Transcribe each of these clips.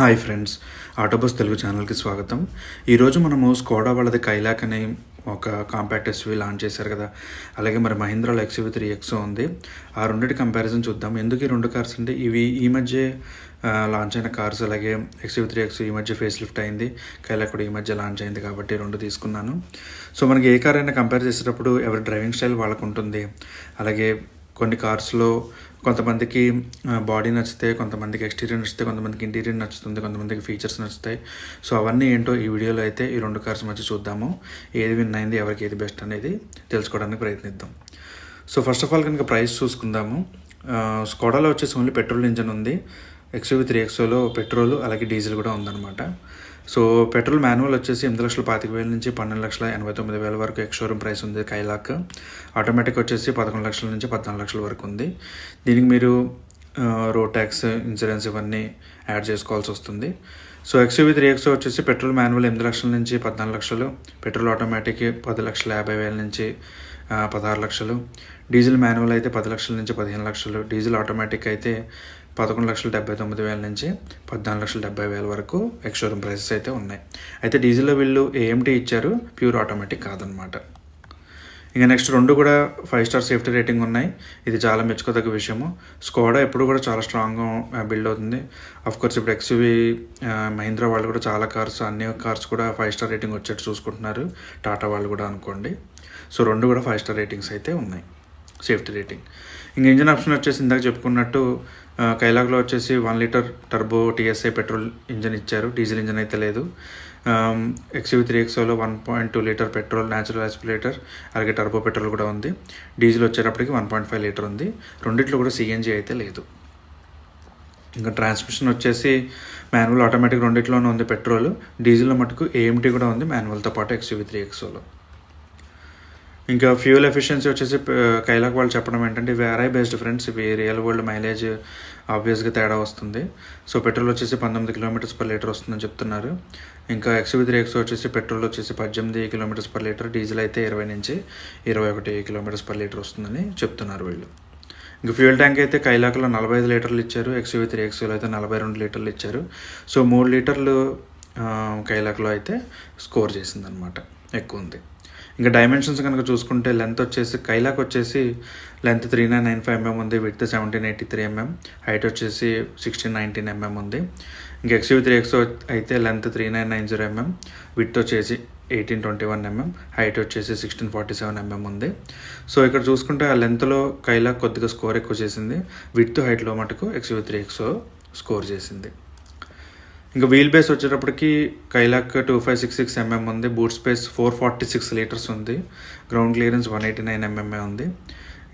Hi friends ఆటోబస్ Telugu ఛానల్కి స్వాగతం. ఈరోజు మనము స్కోడా వాళ్ళది కైలాక్ అనే ఒక కాంపాక్ట్ ఎస్వి లాంచ్ చేశారు కదా. అలాగే మరి మహీంద్రాలో ఎక్స్వి త్రీ ఎక్స్ ఉంది. ఆ రెండింటి కంపారిజన్ చూద్దాం. ఎందుకు ఈ రెండు కార్స్ అంటే ఇవి ఈ మధ్య లాంచ్ అయిన కార్స్ అలాగే ఎక్స్వి త్రీ ఎక్స్ ఈ మధ్య ఫేస్ లిఫ్ట్ అయింది. కైలాక్ కూడా ఈ మధ్య లాంచ్ అయింది కాబట్టి రెండు తీసుకున్నాను. సో మనకి ఏ కార్ అయినా కంపేర్ చేసేటప్పుడు ఎవరి డ్రైవింగ్ స్టైల్ వాళ్ళకు ఉంటుంది అలాగే కొన్ని కార్స్లో కొంతమందికి బాడీ నచ్చితే కొంతమందికి ఎక్స్టీరియర్ నచ్చితే కొంతమందికి ఇంటీరియర్ నచ్చుతుంది కొంతమందికి ఫీచర్స్ నచ్చుతాయి. సో అవన్నీ ఏంటో ఈ వీడియోలో అయితే ఈ రెండు కార్స్ మధ్య చూద్దాము. ఏది విన్ అయింది ఎవరికి ఏది బెస్ట్ అనేది తెలుసుకోవడానికి ప్రయత్నిద్దాం. సో ఫస్ట్ ఆఫ్ ఆల్ కనుక ప్రైస్ చూసుకుందాము. స్కోడాలో వచ్చేసి ఓన్లీ పెట్రోల్ ఇంజన్ ఉంది. ఎక్స్యూవీ త్రీ ఎక్స్ఓలో పెట్రోల్ అలాగే డీజిల్ కూడా ఉందన్నమాట. సో పెట్రోల్ మాన్యువల్ వచ్చేసి ఎనిమిది లక్షల పాతిక వేల నుంచి పన్నెండు లక్షల ఎనభై తొమ్మిది వేల వరకు ఎక్స్షోరూమ్ ప్రైస్ ఉంది కైలాక్. ఆటోమేటిక్ వచ్చేసి పదకొండు లక్షల నుంచి పద్నాలుగు లక్షల వరకు ఉంది. దీనికి మీరు రోడ్ ట్యాక్స్ ఇన్సూరెన్స్ ఇవన్నీ యాడ్ చేసుకోవాల్సి వస్తుంది. సో ఎక్స్యూవీ త్రీ ఎక్స్ వచ్చేసి పెట్రోల్ మాన్యువల్ ఎనిమిది లక్షల నుంచి పద్నాలుగు లక్షలు పెట్రోల్ ఆటోమేటిక్ పది లక్షల యాభై వేల నుంచి పదహారు లక్షలు. డీజిల్ మాన్యువల్ అయితే పది లక్షల నుంచి పదిహేను లక్షలు. డీజిల్ ఆటోమేటిక్ అయితే పదకొండు లక్షల డెబ్బై తొమ్మిది వేల నుంచి పద్నాలుగు లక్షల డెబ్బై వేల వరకు ఎక్స్షోరూమ్ ప్రైసెస్ అయితే ఉన్నాయి. అయితే డీజిల్లో వీళ్ళు ఏఎంటీ ఇచ్చారు. ప్యూర్ ఆటోమేటిక్ కాదనమాట. ఇంకా నెక్స్ట్ రెండు కూడా ఫైవ్ స్టార్ సేఫ్టీ రేటింగ్ ఉన్నాయి. ఇది చాలా మెచ్చుకోదగ్గ విషయము. స్కోడా ఎప్పుడు కూడా చాలా స్ట్రాంగ్గా బిల్డ్ అవుతుంది. కోర్స్ ఇప్పుడు ఎక్స్యూవి మహీంద్రా వాళ్ళు కూడా చాలా కార్స్ అన్ని కార్స్ కూడా ఫైవ్ స్టార్ రేటింగ్ వచ్చేట్టు చూసుకుంటున్నారు. టాటా వాళ్ళు కూడా అనుకోండి. సో రెండు కూడా ఫైవ్ స్టార్ రేటింగ్స్ అయితే ఉన్నాయి. సేఫ్టీ రేటింగ్ ఇంకా ఇంజన్ ఆప్షన్ వచ్చేసి ఇందాక చెప్పుకున్నట్టు కైలాగ్లో వచ్చేసి one litre turbo TSI petrol engine ఇచ్చారు. డీజిల్ ఇంజన్ అయితే లేదు. XU three ఎక్స్ఓలో one point two litre petrol natural aspirator అలాగే టర్బో పెట్రోల్ కూడా ఉంది. డీజిల్ వచ్చేటప్పటికి వన్ పాయింట్ ఫైవ్ లీటర్ ఉంది. రెండిట్లో కూడా సిఎన్జీ అయితే లేదు. ఇంకా ట్రాన్స్మిషన్ వచ్చేసి మాన్యువల్ ఆటోమేటిక్ రెండిట్లోనే ఉంది పెట్రోల్ డీజిల్లో మటుకు ఏఎంటీ కూడా ఉంది మాన్యువల్తో పాటు ఎక్స్యూవీ త్రీ ఎక్స్ఓలో ఇంకా ఫ్యూల్ ఎఫిషియన్సీ వచ్చేసి కైలాక్ వాళ్ళు చెప్పడం ఏంటంటే ఇవి ఆర్ఐ బేస్డ్ ఫ్రెండ్స్ ఇవి రియల్ వరల్డ్ మైలేజ్ ఆబ్వియస్గా తేడా వస్తుంది. సో పెట్రోల్ వచ్చేసి పంతొమ్మిది కిలోమీటర్స్ పర్ లీటర్ వస్తుందని చెప్తున్నారు. ఇంకా ఎక్స్వీ త్రీ ఎక్స్ వచ్చేసి పెట్రోల్ వచ్చేసి పద్దెనిమిది కిలోమీటర్స్ పర్ లీటర్ డీజిల్ అయితే ఇరవై నుంచి ఇరవై ఒకటి కిలోమీటర్స్ పర్ లీటర్ వస్తుందని చెప్తున్నారు వీళ్ళు. ఇంకా ఫ్యూయల్ ట్యాంక్ అయితే కైలాకలో నలభై ఐదు లీటర్లు ఇచ్చారు ఎక్స్యూవీ త్రీ ఎక్స్లో అయితే నలభై రెండు లీటర్లు ఇచ్చారు. సో మూడు లీటర్లు కైలాకలో కైలాక్లో అయితే స్కోర్ చేసిందనమాట ఎక్కువ ఉంది. ఇంకా డైమెన్షన్స్ కనుక చూసుకుంటే లెంత్ వచ్చేసి కైలాక్ వచ్చేసి length three nine nine five mm ఉంది with seventeen eighty three mm height వచ్చేసి సిక్స్టీన్ నైన్టీన్ ఎంఎం ఉంది. ఇంకా ఎక్స్యూ త్రీ ఎక్స్ అయితే length three nine nine zero mm with వచ్చేసి eighteen twenty one MM height వచ్చేసి sixteen forty seven MM ఉంది. So ఇక్కడ చూసుకుంటే ఆ లెంత్లో కైలాక్ కొద్దిగా స్కోర్ ఎక్కువ చేసింది. విత్ హైట్లో మటుకు ఎక్స్యూ త్రీ ఎక్స్ స్కోర్ చేసింది. ఇంకా వీల్ బేస్ వచ్చేటప్పటికి Kylaq two five six six mm ఉంది. Boot space four forty six litres ఉంది. Ground clearance one eighty nine MMA ఉంది.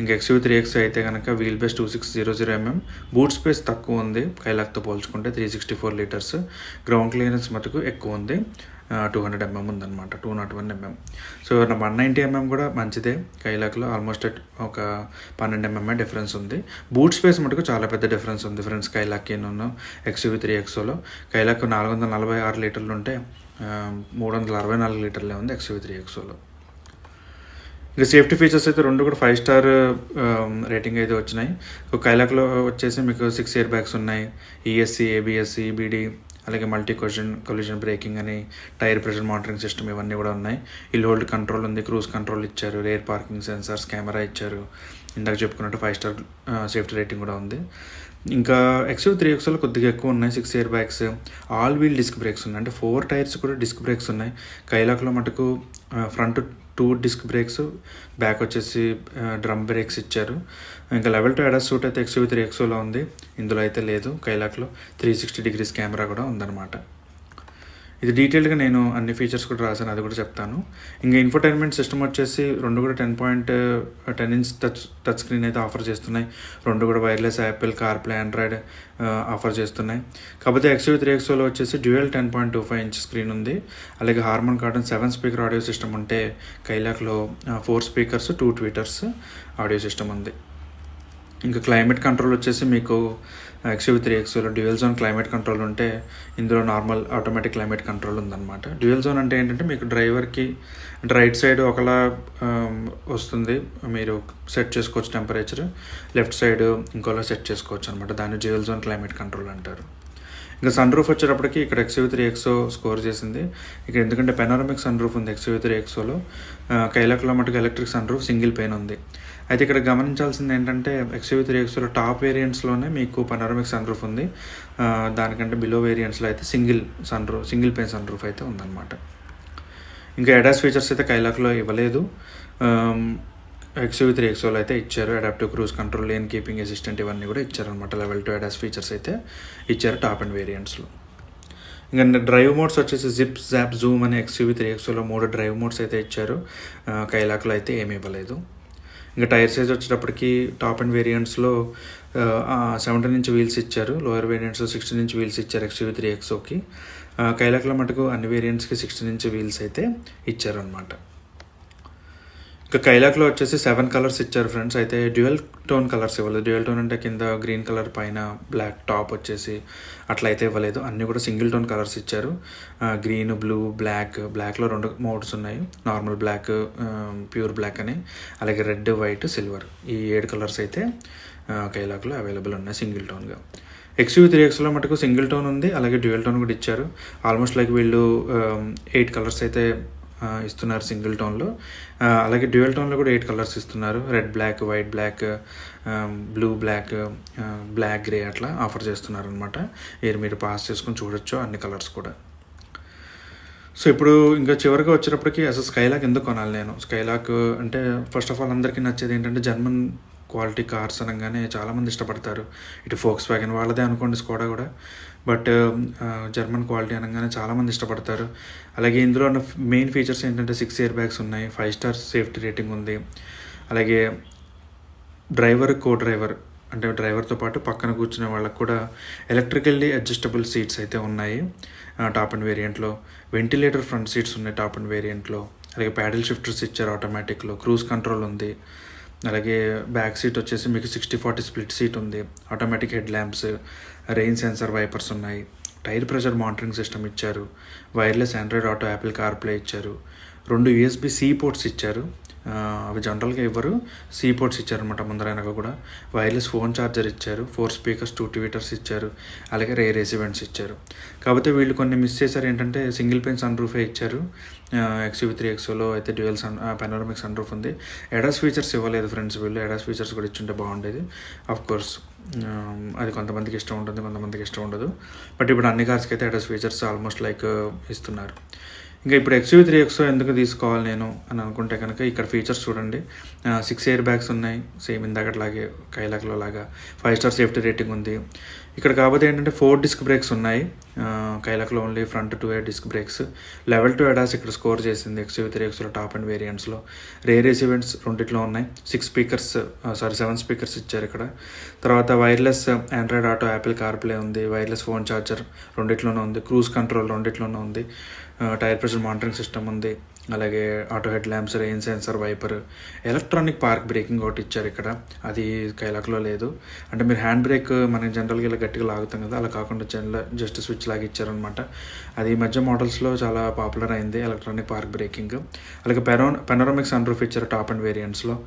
ఇంకా ఎక్స్యూ త్రీ ఎక్స్ అయితే కనుక wheel base two six zero zero mm. Boot space తక్కువ ఉంది. కైలాక్తో పోల్చుకుంటే three sixty four litres. Ground clearance మటుకు ఎక్కువ ఉంది. టూ హండ్రెడ్ ఎంఎం ఉందన్నమాట. Two not one mm so one ninety mm కూడా మంచిదే. కైలాక్లో ఆల్మోస్ట్ ఒక పన్నెండు ఎంఎంఏ డిఫరెన్స్ ఉంది. బూట్ స్పేస్ మటుకు చాలా పెద్ద డిఫరెన్స్ ఉంది ఫ్రెండ్స్ కైలాక్ నేను ఎక్స్యూవీ త్రీ ఎక్సోలో కైలాక్ నాలుగు వందల నలభై ఆరు లీటర్లు ఉంటే మూడు వందల అరవై నాలుగు లీటర్లే ఉంది ఎక్స్యూవీ త్రీ ఎక్సోలో ఇంకా సేఫ్టీ ఫీచర్స్ అయితే రెండు కూడా ఫైవ్ స్టార్ రేటింగ్ అయితే వచ్చినాయి. సో కైలాక్లో వచ్చేసి మీకు సిక్స్ ఇయర్ బ్యాగ్స్ ఉన్నాయి ఈఎస్సి ఏబిఎస్సి బీడీ అలాగే మల్టీ కొలిజన్ కొలిజన్ బ్రేకింగ్ అని టైర్ ప్రెషర్ మానిటరింగ్ సిస్టమ్ ఇవన్నీ కూడా ఉన్నాయి. ఇల్ హోల్డ్ కంట్రోల్ ఉంది క్రూజ్ కంట్రోల్ ఇచ్చారు రేర్ పార్కింగ్ సెన్సార్స్ కెమెరా ఇచ్చారు. ఇందాక చెప్పుకున్నట్టు ఫైవ్ స్టార్ సేఫ్టీ రేటింగ్ కూడా ఉంది. ఇంకా ఎక్స్యూ త్రీ ఎక్స్లో కొద్దిగా ఎక్కువ ఉన్నాయి six air bags all wheel disc brakes ఉన్నాయి. అంటే ఫోర్ టైర్స్ కూడా డిస్క్ బ్రేక్స్ ఉన్నాయి. కైలాక్లో మటుకు front two disc brakes back వచ్చేసి డ్రమ్ బ్రేక్స్ ఇచ్చారు. ఇంకా లెవెల్ టూ ఎడస్ సూట్ అయితే ఎక్స్యూ త్రీ ఎక్స్లో ఉంది. ఇందులో అయితే లేదు. కైలాక్లో త్రీ సిక్స్టీ డిగ్రీస్ కెమెరా కూడా ఉందన్నమాట. ఇది డీటెయిల్గా నేను అన్ని ఫీచర్స్ కూడా రాశాను అది కూడా చెప్తాను. ఇంకా ఇన్ఫర్టైన్మెంట్ సిస్టమ్ వచ్చేసి రెండు కూడా ten point ten inch touch touch screen అయితే ఆఫర్ చేస్తున్నాయి. రెండు కూడా wireless Apple CarPlay Android offer చేస్తున్నాయి. కాకపోతే ఎక్స్యూ త్రీ ఎక్స్ఓలో వచ్చేసి dual ten point two five inch screen ఉంది. అలాగే Harman Kardon seven speaker audio system ఉంటే కైలాక్లో four speakers two tweeters audio system ఉంది. ఇంకా క్లైమేట్ కంట్రోల్ వచ్చేసి మీకు ఎక్స్యూ త్రీ ఎక్స్యూలో డ్యూయల్ జోన్ క్లైమేట్ కంట్రోల్ ఉంటే ఇందులో నార్మల్ ఆటోమేటిక్ క్లైమేట్ కంట్రోల్ ఉందన్నమాట. డ్యూయల్ జోన్ అంటే ఏంటంటే మీకు డ్రైవర్కి రైట్ సైడ్ ఒకలా um, వస్తుంది. మీరు సెట్ చేసుకోవచ్చు టెంపరేచర్ లెఫ్ట్ సైడ్ ఇంకోలా సెట్ చేసుకోవచ్చు అనమాట దాన్ని డ్యూయల్ జోన్ క్లైమేట్ కంట్రోల్ అంటారు. ఇంకా సన్ రూఫ్ వచ్చేటప్పటికి ఇక్కడ ఎక్స్యూ త్రీ ఎక్సో స్కోర్ చేసింది. ఇక్కడ ఎందుకంటే పెనారమిక్ సన్ రూఫ్ ఉంది ఎక్స్యూ త్రీ ఎక్సోలో కైలాక్లో మటుకు electric sun roof single pane ఉంది. అయితే ఇక్కడ గమనించాల్సింది ఏంటంటే ఎక్స్యూ త్రీ ఎక్స్లో టాప్ వేరియంట్స్లోనే మీకు పనారమిక్ సన్ రూఫ్ ఉంది దానికంటే బిలో వేరియంట్స్లో అయితే single sun roof single pane sun roof అయితే ఉందన్నమాట. ఇంకా ఎడాస్ ఫీచర్స్ అయితే కైలాక్లో ఇవ్వలేదు. ఎక్స్యూ త్రీ ఎక్సోలో అయితే ఇచ్చారు. Adaptive cruise control lane keeping assistant ఇవన్నీ కూడా ఇచ్చారనమాట లెవెల్ టూ అడాస్ ఫీచర్స్ అయితే ఇచ్చారు టాప్ అండ్ వేరియంట్స్లో ఇంకా డ్రైవ్ మోడ్స్ వచ్చేసి జిప్ జాప్ జూమ్ అనే ఎక్స్యూవి త్రీ ఎక్స్ఓలో మూడు డ్రైవ్ మోడ్స్ అయితే ఇచ్చారు. ఆ, కైలాక్లో అయితే ఏమీ ఇవ్వలేదు. ఇంకా టైర్ సైజ్ వచ్చేటప్పటికి టాప్ అండ్ వేరియంట్స్లో సెవెంటీన్ ఇంచ్ వీల్స్ ఇచ్చారు. లోయర్ వేరియంట్స్లో సిక్స్టీన్ ఇంచ్ వీల్స్ ఇచ్చారు ఎక్స్యూవి త్రీ ఎక్సోకి కైలాక్లో మటుకు అన్ని వేరియంట్స్కి సిక్స్టీన్ ఇంచ్ వీల్స్ అయితే ఇచ్చారు అనమాట ఇంకా కైలాక్లో వచ్చేసి సెవెన్ కలర్స్ ఇచ్చారు ఫ్రెండ్స్. అయితే డ్యూయల్ టోన్ కలర్స్ ఇవ్వలేదు. డ్యూయల్ టోన్ అంటే కింద గ్రీన్ కలర్ పైన బ్లాక్ టాప్ వచ్చేసి అట్లా అయితే ఇవ్వలేదు. అన్నీ కూడా సింగిల్ టోన్ కలర్స్ ఇచ్చారు. గ్రీన్ బ్లూ బ్లాక్ బ్లాక్లో రెండు మోడ్స్ ఉన్నాయి. నార్మల్ బ్లాక్ ప్యూర్ బ్లాక్ అని అలాగే రెడ్ వైట్ సిల్వర్ ఈ ఏడు కలర్స్ అయితే కైలాక్లో అవైలబుల్ ఉన్నాయి సింగిల్ టోన్గా. ఎక్స్యూ త్రీ ఎక్స్లో మటుకు సింగిల్ టోన్ ఉంది అలాగే డ్యూయల్ టోన్ కూడా ఇచ్చారు. ఆల్మోస్ట్ లైక్ వీళ్ళు ఎయిట్ కలర్స్ అయితే ఇస్తున్నారు సింగిల్ టోన్లో. అలాగే డ్యూయల్ టోన్లో కూడా ఎయిట్ కలర్స్ ఇస్తున్నారు. Red black white black blue black black grey అట్లా ఆఫర్ చేస్తున్నారు అనమాట మీరు మీరు పాస్ చేసుకొని చూడొచ్చు అన్ని కలర్స్ కూడా. సో ఇప్పుడు ఇంకా చివరిగా వచ్చేటప్పటికి అసలు స్కైలాక్ ఎందుకు కొనాలి నేను? స్కైలాక్ అంటే ఫస్ట్ ఆఫ్ ఆల్ అందరికీ నచ్చేది ఏంటంటే జర్మన్ క్వాలిటీ కార్స్ అనగానే చాలామంది ఇష్టపడతారు. ఇటు ఫోక్స్ వ్యాగన్ వాళ్ళదే అనుకోండి స్కోడా కూడా. బట్ జర్మన్ క్వాలిటీ అనగానే చాలామంది ఇష్టపడతారు. అలాగే ఇందులో ఉన్న మెయిన్ ఫీచర్స్ ఏంటంటే సిక్స్ ఇయర్ బ్యాగ్స్ ఉన్నాయి. ఫైవ్ స్టార్ సేఫ్టీ రేటింగ్ ఉంది. అలాగే డ్రైవర్ కో డ్రైవర్ అంటే డ్రైవర్తో పాటు పక్కన కూర్చునే వాళ్ళకు కూడా ఎలక్ట్రికల్లీ అడ్జస్టబుల్ సీట్స్ అయితే ఉన్నాయి. టాప్ అండ్ వేరియంట్లో వెంటిలేటర్ ఫ్రంట్ సీట్స్ ఉన్నాయి టాప్ అండ్ వేరియంట్లో అలాగే ప్యాడిల్ షిఫ్టర్స్ ఇచ్చారు ఆటోమేటిక్లో క్రూజ్ కంట్రోల్ ఉంది. అలాగే బ్యాక్ సీట్ వచ్చేసి మీకు సిక్స్టీ ఫార్టీ స్ప్లిట్ సీట్ ఉంది. Automatic head lamps rain sensor wipers ఉన్నాయి. టైర్ ప్రెషర్ మానిటరింగ్ సిస్టమ్ ఇచ్చారు. Wireless Android auto Apple car play ఇచ్చారు. రెండు యూఎస్బి సి పోర్ట్స్ ఇచ్చారు. అవి జనరల్గా ఇవ్వరు. సి పోర్ట్స్ ఇచ్చారనమాట వెనక కూడా. వైర్లెస్ ఫోన్ ఛార్జర్ ఇచ్చారు. ఫోర్ స్పీకర్స్ టూ ట్వీటర్స్ ఇచ్చారు. అలాగే రేర్ రెసివెంట్స్ ఇచ్చారు. కాకపోతే వీళ్ళు కొన్ని మిస్ చేశారు ఏంటంటే సింగిల్ పెన్ సన్ రూఫే ఇచ్చారు. ఎక్స్యూవి త్రీ ఎక్స్యూలో అయితే dual sun panoramic sun roof ఉంది. ఎడాస్ ఫీచర్స్ ఇవ్వలేదు ఫ్రెండ్స్ వీళ్ళు. ఎడాస్ ఫీచర్స్ కూడా ఇచ్చుంటే బాగుండేది. ఆఫ్ కోర్స్ అది కొంతమందికి ఇష్టం ఉంటుంది కొంతమందికి ఇష్టం ఉండదు. బట్ ఇప్పుడు అన్ని కార్స్కి అయితే ఎడాస్ ఫీచర్స్ ఆల్మోస్ట్ లైక్ ఇస్తున్నారు. ఇంకా ఇప్పుడు ఎక్స్యూ త్రీ ఎక్స్ ఎందుకు తీసుకోవాలి నేను అని అనుకుంటే కనుక ఇక్కడ ఫీచర్స్ చూడండి. సిక్స్ ఇయర్ బ్యాగ్స్ ఉన్నాయి. సేమ్ ఇందాకట్లాగే కైలాక్లో లాగా. ఫైవ్ స్టార్ సేఫ్టీ రేటింగ్ ఉంది. ఇక్కడ కాకపోతే ఏంటంటే ఫోర్ డిస్క్ బ్రేక్స్ ఉన్నాయి. కైలక్లో only front two air disc brakes level two ADAS ఇక్కడ స్కోర్ చేసింది ఎక్స్యూ త్రీ ఎక్స్లో టాప్ అండ్ వేరియంట్స్లో రేర్ ఈవెంట్స్ రెండిట్లో ఉన్నాయి. Six speakers sorry seven speakers ఇచ్చారు ఇక్కడ. తర్వాత wireless Android Auto Apple CarPlay ఉంది. వైర్లెస్ ఫోన్ ఛార్జర్ రెండిట్లోనే ఉంది. క్రూజ్ కంట్రోల్ రెండిట్లోనే ఉంది. టైర్ ప్రెషర్ మానిటరింగ్ సిస్టమ్ ఉంది. అలాగే auto head lamps rain sensor wiper. Electronic park braking ఒకటి ఇచ్చారు ఇక్కడ. అది కైలాక్లో లేదు. అంటే మీరు హ్యాండ్ బ్రేక్ మనం జనరల్గా ఇలా గట్టిగా లాగుతాం కదా అలా కాకుండా జనరల్ జస్ట్ స్విచ్ లాగా ఇచ్చారనమాట అది ఈ మధ్య మోడల్స్లో చాలా పాపులర్ అయింది ఎలక్ట్రానిక్ పార్క్ బ్రేకింగ్. అలాగే పెరో పెనోరమిక్ సన్ రూఫ్ ఇచ్చారు టాప్ అండ్ వేరియంట్స్లో.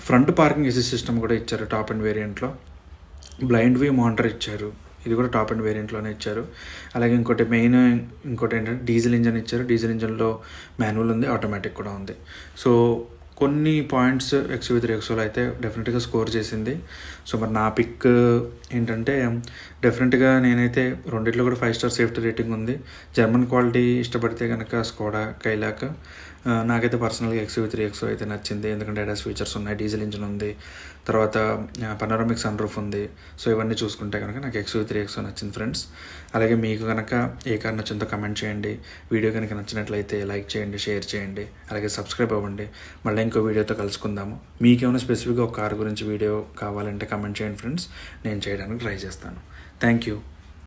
ఫ్రంట్ పార్కింగ్ ఎసి సిస్టమ్ కూడా ఇచ్చారు టాప్ అండ్ వేరియంట్లో. బ్లైండ్ వ్యూ మానిటర్ ఇచ్చారు. ఇది కూడా టాప్ అండ్ వేరియంట్లోనే ఇచ్చారు. అలాగే ఇంకోటి మెయిన్ ఇంకోటి ఏంటంటే డీజిల్ ఇంజన్ ఇచ్చారు. డీజిల్ ఇంజన్లో మాన్యువల్ ఉంది ఆటోమేటిక్ కూడా ఉంది. సో కొన్ని పాయింట్స్ ఎక్స్ విత్ ఎక్సోలో అయితే డెఫినెట్గా స్కోర్ చేసింది. సో మరి నా పిక్ ఏంటంటే డెఫినెట్గా నేనైతే రెండిట్లో కూడా ఫైవ్ స్టార్ సేఫ్టీ రేటింగ్ ఉంది. జర్మన్ క్వాలిటీ ఇష్టపడితే కనుక స్కోడా కైలాక్ నాకైతే పర్సనల్గా ఎక్స్ త్రీ ఎక్స్ అయితే నచ్చింది. ఎందుకంటే అడాస్ ఫీచర్స్ ఉన్నాయి. డీజిల్ ఇంజిన్ ఉంది. తర్వాత పనోరమిక్ సన్ రూఫ్ ఉంది. సో ఇవన్నీ చూసుకుంటే కనుక నాకు ఎక్స్ త్రీ ఎక్స్ నచ్చింది ఫ్రెండ్స్ అలాగే మీకు కనుక ఏ కార్ నచ్చిందో కమెంట్ చేయండి. వీడియో కనుక నచ్చినట్లయితే లైక్ చేయండి షేర్ చేయండి. అలాగే సబ్స్క్రైబ్ అవ్వండి. మళ్ళీ ఇంకో వీడియోతో కలుసుకుందాము. మీకేమైనా స్పెసిఫిక్గా ఒక కార్ గురించి వీడియో కావాలంటే కమెంట్ చేయండి ఫ్రెండ్స్ నేను చేయడానికి ట్రై చేస్తాను. Thank you